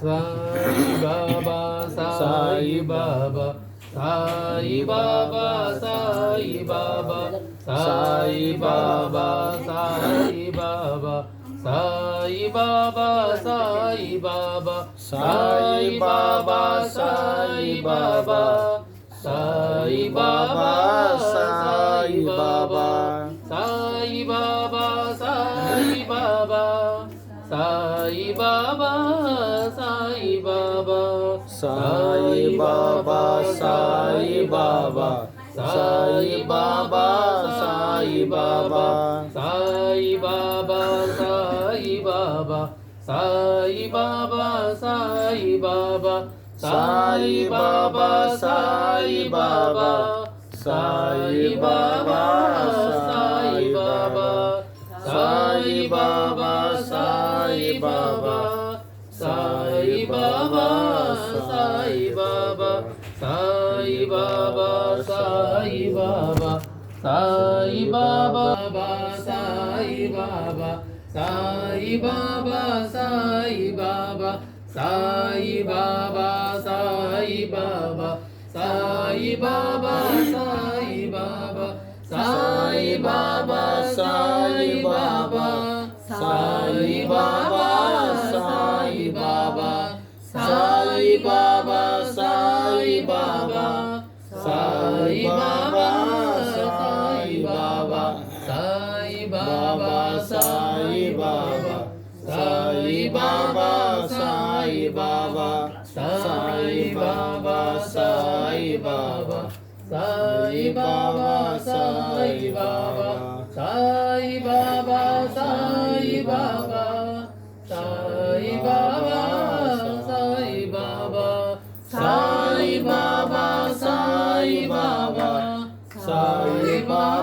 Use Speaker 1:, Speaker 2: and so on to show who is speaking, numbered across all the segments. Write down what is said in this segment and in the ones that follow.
Speaker 1: Sai Baba, Sai Baba, Sai Baba, Sai Baba, Sai Baba, Sai Baba, Sai Baba, Sai Baba, Sai Baba, Sai Baba, Sai Baba, Sai Baba, Sai Baba, Sai Baba. Sai Baba Sai Baba Sai Baba Sai Baba Sai Baba Sai Baba Sai Baba Sai Baba Sai Baba Sai Baba Sai Baba Sai Baba Sai Baba বাবা সাই বাবা সাই বাবা সাই বাবা সাই বাবা সাই বাবা সাই বাবা সাই বাবা সাই বাবা সাই বাবা সাই বাবা সাই বাবা সাই বাবা Sai Baba, Sai Baba, Sai Baba, Sai Baba, Sai Baba, Sai Baba,
Speaker 2: Sai Baba, Sai Baba, Sai Baba, Sai Baba,
Speaker 1: Sai Baba, Sai Baba, Sai Baba.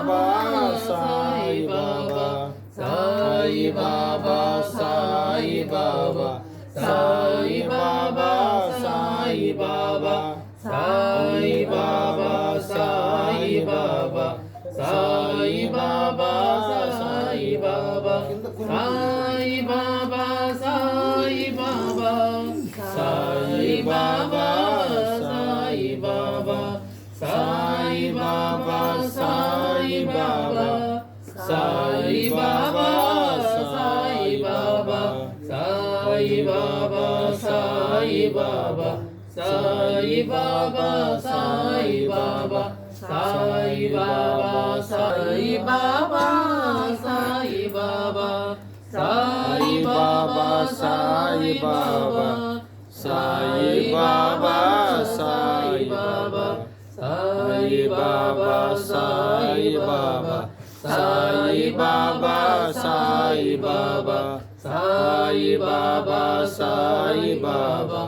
Speaker 1: Baba, Sai Baba, Sai Baba, Sai Baba, Sai Baba, Sai Baba, Sai Baba, Sai Baba, Sai Baba, Sai Baba, Sai Baba, Sai Baba, Sai Baba. బాబా Sai Baba Sai Baba Sai Baba Sai Baba Sai Baba Sai Baba Sai Baba Sai Baba Sai Baba Sai Baba Sai Baba Sai Baba Sai Baba Sai Baba Sai Baba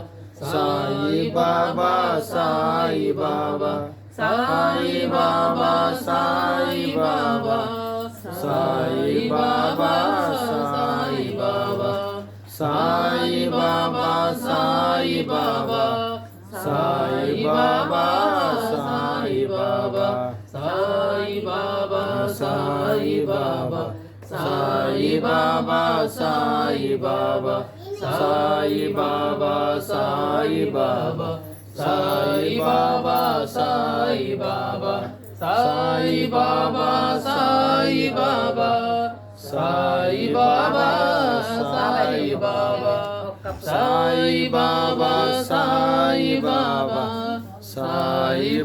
Speaker 1: Sai Baba, Sai Baba, Sai Baba, Sai Baba, Sai Baba, Sai Baba,
Speaker 2: Sai Baba, Sai Baba,
Speaker 1: Sai Baba, Sai Baba, Sai Baba, Sai Baba, Sai Baba, Sai Baba, Sai Baba, Sai Baba, Sai Baba, Sai Baba, Sai Baba, Sai Baba, Sai Baba, Sai Baba, Sai Baba, Sai Baba, Sai Baba.